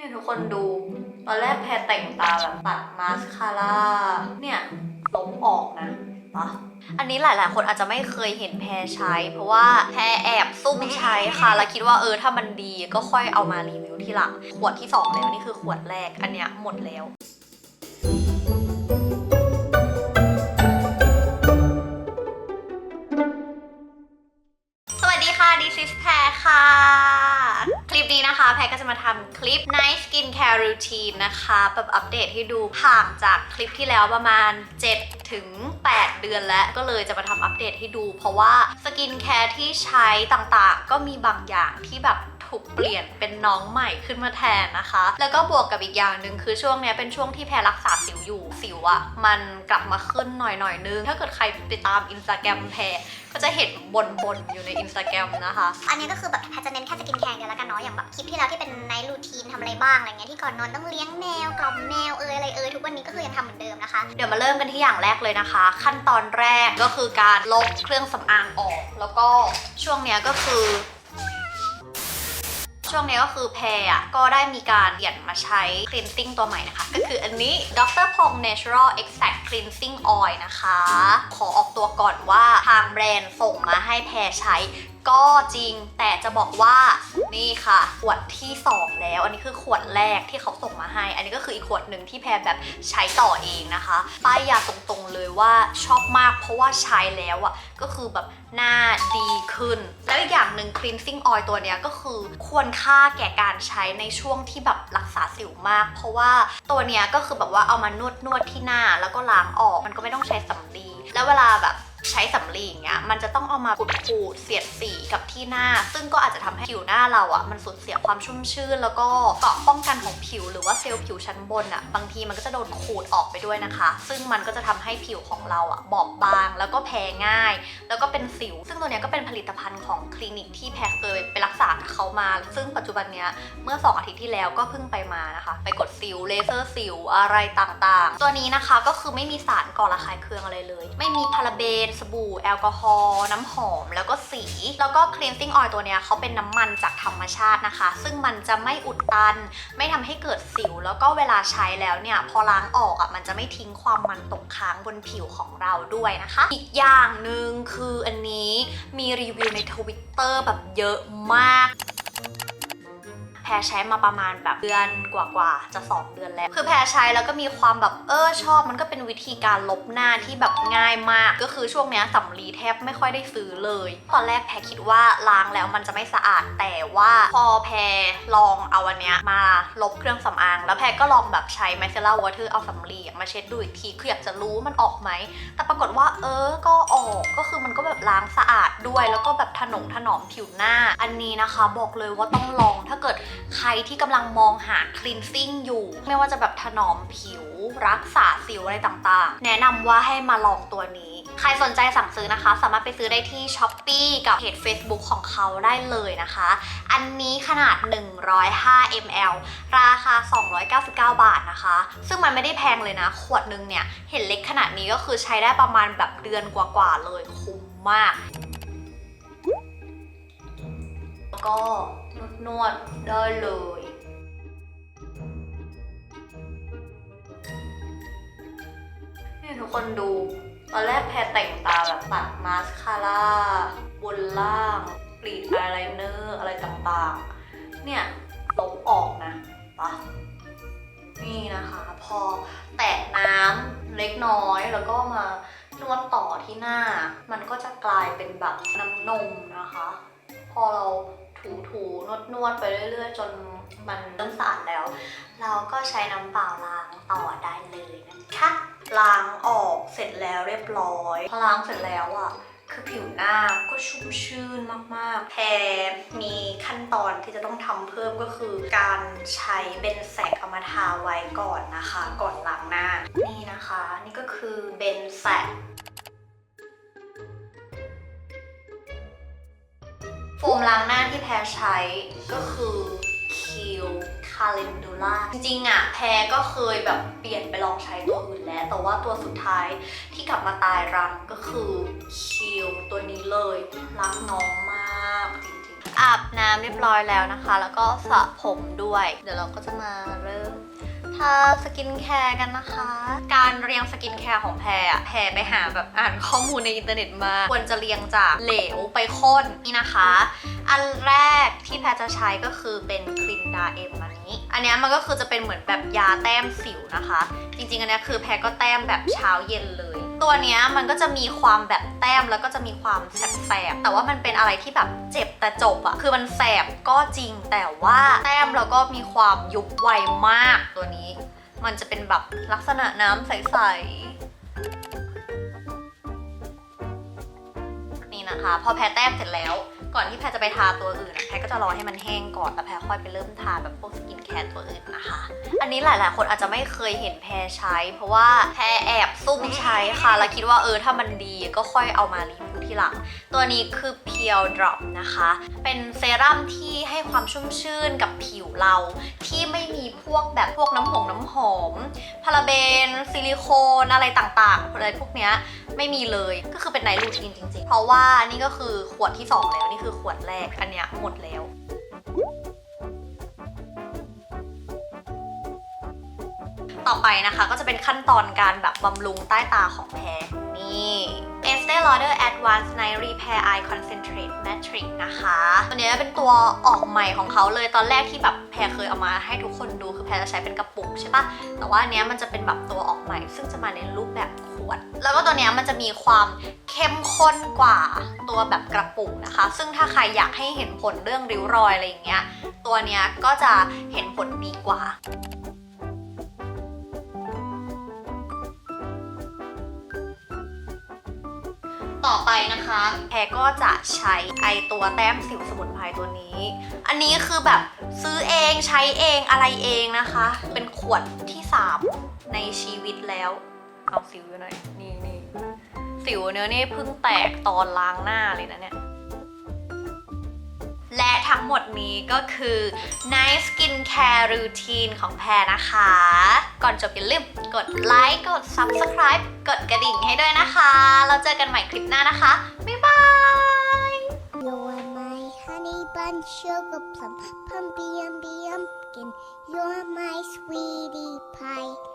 นี่ทุกคนดู ตอนแรกแพรแต่งตาแบบตัดมาสคาร่า เนี่ยล้มออกนะปะอันนี้หลายๆ คนอาจจะไม่เคยเห็นแพรใช้ เพราะว่าแพรแอบซุ่มใช้ค่ะ แล้วคิดว่าเออถ้ามันดีก็ค่อยเอามารีวิวที่หลัง ขวดที่สองแล้วนี่คือขวดแรก อันเนี้ยหมดแล้ว แพทก็จะมาทำคลิป Night Skin Care Routine นะคะแบบอัปเดตให้ดูห่างจากคลิปที่แล้วประมาณ 7 ถึง 8 เดือนแล้วก็เลยจะมาทำอัปเดตให้ดู เพราะว่าสกินแคร์ที่ใช้ต่างๆ ก็มีบางอย่างที่แบบ ถูกเปลี่ยนเป็นน้องใหม่ขึ้นมาแทนนะคะ แล้วก็บวกกับอีกอย่างหนึ่งคือช่วงเนี้ยเป็นช่วงที่แพรรักษาสิวอยู่สิวอะ่ะมันกลับมาขึ้นหน่อยหน่อยๆนึง ถ้าเกิดใครไปตามอินสตาแกรมแพรก็จะเห็นบนๆอยู่ในอินสตาแกรมนะคะ อันนี้ก็คือแบบแพทจะเน้นแค่สกินแคร์อย่างเดียวแล้วกันเนาะอย่างแบบคลิปที่แล้วที่เป็นไนท์รูทีนทำอะไรบ้างอะไรเงี้ยที่ก่อนนอนต้องเลี้ยงแมวกล่อมแมวเอยอะไรเอยทุกวันนี้ก็คือยังทำเหมือนเดิมนะคะเดี๋ยวมาเริ่มกันที่อย่างแรกเลยนะคะ ขั้นตอนแรกก็คือการลบเครื่องสำอางออก แล้วก็ช่วงเนี้ยก็คือ ช่วงนี้ก็คือแพรอะก็ได้มีการเปลี่ยนมาใช้ cleansing ตัวใหม่นะคะ ก็คืออันนี้ Dr. Pong Natural Exact Cleansing Oil นะคะ ขอออกตัวก่อนว่าทางแบรนด์ส่งมาให้แพรใช้ก็จริงแต่จะบอกว่านี่ค่ะ ขวดที่ 2 แล้ว อันนี้คือขวดแรกที่เขาส่งมาให้ อันนี้ก็คืออีกขวดหนึ่งที่แพรแบบใช้ต่อเองนะคะป้ายยาตรงๆเลยว่าชอบมากเพราะว่าใช้แล้วอะก็คือแบบหน้าดีขึ้น แล้วอีกอย่างหนึ่ง cleansing oil ตัวเนี้ยก็คือควรค่าแก่การใช้ในช่วงที่แบบรักษาสิวมาก เพราะว่าตัวเนี้ยก็คือแบบว่าเอามานวดนวดที่หน้าแล้วก็ล้างออก มันก็ไม่ต้องใช้สำลีแล้วเวลาแบบ ใช้สำลีอย่างเงี้ยมันจะต้องเอามาขูดขูดเสียดสีกับที่หน้า ซึ่งก็อาจจะทำให้ผิวหน้าเราอะ่ะมันสูญเสียความชุ่มชื่น แล้วก็เกราะป้องกันของผิวหรือว่าเซลล์ผิวชั้นบนอะ่ะบางทีมันก็จะโดนขูดออกไปด้วยนะคะ ซึ่งมันก็จะทำให้ผิวของเราอะ่ะบอบบางแล้วก็แพ้ง่าย แล้วก็เป็นสิว ซึ่งตัวเนี้ยก็เป็นผลิตภัณฑ์ของคลินิกที่แพรเคยไปรักษากับเขามา ซึ่งปัจจุบันเนี้ยเมื่อ 2 อาทิตย์ที่แล้วก็เพิ่งไปมานะคะ ไปกดสิวเลเซอร์สิวอะไรต่างๆ ตัวนี้นะคะก็คือไม่มีสารก่อระคายเคืองอะไรเลย ไม่มีพาราเบนสบู่แอลกอฮอล์น้ำหอม แล้วก็สี แล้วก็ cleansing oil ตัวเนี้ยเขาเป็นน้ำมันจากธรรมชาตินะคะ ซึ่งมันจะไม่อุดตัน ไม่ทำให้เกิดสิว แล้วก็เวลาใช้แล้วเนี่ยพอล้างออกอะมันจะไม่ทิ้งความมันตกค้างบนผิวของเราด้วยนะคะ อีกอย่างหนึ่งคืออันนี้มีรีวิวในทวิตเตอร์แบบเยอะมาก พรใช้มาประมาณแบบเดือนกว่าๆ จะ 2 เดือนแล้ว คือแพรใช้แล้วก็มีความแบบเออชอบมันก็เป็นวิธีการลบหน้าที่แบบง่ายมาก ก็คือช่วงเนี้ยสำลีแทบไม่ค่อยได้ซื้อเลย ตอนแรกแพรคิดว่าล้างแล้วมันจะไม่สะอาดแต่ว่าพอแพรลองเอาอันเนี้ยมาลบเครื่องสำอาง แล้วแพรก็ลองแบบใช้ไมเซล่าวอเตอร์เอาสำลีมาเช็ดดูอีกทีคืออยากจะรู้มันออกไหมแต่ปรากฏว่าเออก็ออกก็คือมันก็แบบล้างสะอาดด้วย แล้วก็แบบถนงถนอมผิวหน้า อันนี้นะคะ บอกเลยว่าต้องลองถ้าเกิด ใครที่กำลังมองหา cleansing อยู่ ไม่ว่าจะแบบถนอมผิว รักษาสิวอะไรต่างๆ แนะนำว่าให้มาลองตัวนี้ ใครสนใจสั่งซื้อนะคะ สามารถไปซื้อได้ที่ s h อ p e e กับเพจ Facebook ของเขาได้เลยนะคะ อันนี้ขนาด 105 ml ราคา 299 บาทนะคะ ซึ่งมันไม่ได้แพงเลยนะ ขวดนึงเนี่ย เห็นเล็กขนาดนี้ก็คือใช้ได้ประมาณแบบเดือนกว่าๆเลยคุ้มมาก ก็นวดๆได้เลย นี่ทุกคนดู ตอนแรกแพรแต่งตาแบบตัดมาสคาร่า บนล่างกรีดอายไลเนอร์อะไรต่างๆ เนี่ยลบออกนะปะนี่นะคะ พอแตะน้ำเล็กน้อยแล้วก็มานวดต่อที่หน้า มันก็จะกลายเป็นแบบน้ำนมนะคะ พอเรา ถูถูนวดนวดไปเรื่อย ๆ จนมันเริ่มสะอาดแล้ว เราก็ใช้น้ำเปล่าล้างต่อได้เลยนะคะล้างออกเสร็จแล้วเรียบร้อยพอล้างเสร็จแล้วอะ่ะคือผิวหน้าก็ชุ่มชื่นมากๆแพรมีขั้นตอนที่จะต้องทำเพิ่มก็คือ การใช้เบนแซกเอามาทาไว้ก่อนนะคะ ก่อนล้างหน้า นี่นะคะ นี่ก็คือเบนแซก โฟมล้างหน้าที่แพรใช้ก็คือคิวคาเลนดูล่าจริงๆอะแพรก็เคยแบบเปลี่ยนไปลองใช้ตัวอื่นแล้ว แต่ว่าตัวสุดท้ายที่กลับมาตายรังก็คือคิวตัวนี้เลยรักน้องมากจริงๆอาบน้ำเรียบร้อยแล้วนะคะ แล้วก็สระผมด้วย เดี๋ยวเราก็จะมาเริ่ม ทาสกินแคร์กันนะคะ การเรียงสกินแคร์ของแพรอะแพรไปหาแบบอ่านข้อมูลในอินเทอร์เน็ตมา ควรจะเรียงจากเหลวไปข้นนี่นะคะ อันแรกที่แพรจะใช้ก็คือเป็นคลินดาเอ็มอันนี้ อันนี้มันก็คือจะเป็นเหมือนแบบยาแต้มสิวนะคะ จริงๆอันนี้คือแพรก็แต้มแบบเช้าเย็นเลย ตัวเนี้ยมันก็จะมีความแบบแต้มแล้วก็จะมีความแสบๆแต่ว่ามันเป็นอะไรที่แบบเจ็บแต่จบอะคือมันแสบก็จริงแต่ว่าแต้มแล้วก็มีความยุบไวมากตัวนี้ มันจะเป็นแบบลักษณะน้ำใสๆ นะคะ พอแพ้แต้มเสร็จแล้ว ก่อนที่แพรจะไปทาตัวอื่นแพรก็จะรอให้มันแห้งก่อนแล้วแพรค่อยไปเริ่มทาแบบพวกสกินแคร์ตัวอื่นนะคะ อันนี้หลาย ๆ คนอาจจะไม่เคยเห็นแพรใช้ เพราะว่าแพรแอบซุ่มใช้ค่ะแล้วคิดว่าเออถ้ามันดีก็ค่อยเอามารีว ทีหลัง ตัวนี้คือ Peel Drop นะคะ เป็นเซรั่มที่ให้ความชุ่มชื่นกับผิวเรา ที่ไม่มีพวกแบบพวกน้ำหงน้ำหอม พาราเบน ซิลิโคนอะไรต่างๆอะไรพวกเนี้ยไม่มีเลย ก็คือเป็นไนท์รูทีนจริง ๆ เพราะว่านี่ก็คือขวดที่ 2 แล้ว นี่คือขวดแรก อันเนี้ยหมดแล้วต่อไปนะคะก็จะเป็นขั้นตอนการแบบบำรุงใต้ตาของแพรนี่ Night Repair Eye Concentrate Matrix นะคะตัวนี้เป็นตัวออกใหม่ของเขาเลยตอนแรกที่แบบแพรเคยเอามาให้ทุกคนดูคือแพรจะใช้เป็นกระปุกใช่ปะแต่ว่าอันเนี้ยมันจะเป็นแบบตัวออกใหม่ ซึ่งจะมาในรูปแบบขวด แล้วก็ตัวเนี้ยมันจะมีความเข้มข้นกว่าตัวแบบกระปุกนะคะ ซึ่งถ้าใครอยากให้เห็นผลเรื่องริ้วรอยอะไรอย่างเงี้ยตัวเนี้ยก็จะเห็นผลดีกว่า ต่อไปนะคะแพรก็จะใช้ไอตัวแต้มสิวสมุนไพรตัวนี้ อันนี้คือแบบซื้อเองใช้เองอะไรเองนะคะ เป็นขวดที่ 3 ในชีวิตแล้ว เอาสิวอยู่หน่อยนี่นี่สิวเนื้อนี่เพิ่งแตกตอนล้างหน้าเลยนะเนี่ย และทั้งหมดนี้ก็คือ Night Skin Care Routine ของแพรนะคะ ก่อนจบอย่าลืมกดไลค์กด Subscribe กดกระดิ่งให้ด้วยนะคะแล้วเจอกันใหม่คลิปหน้านะคะ บ๊ายบาย You're my honey bun sugar plum pumpy umby umpkin You're my sweetie pie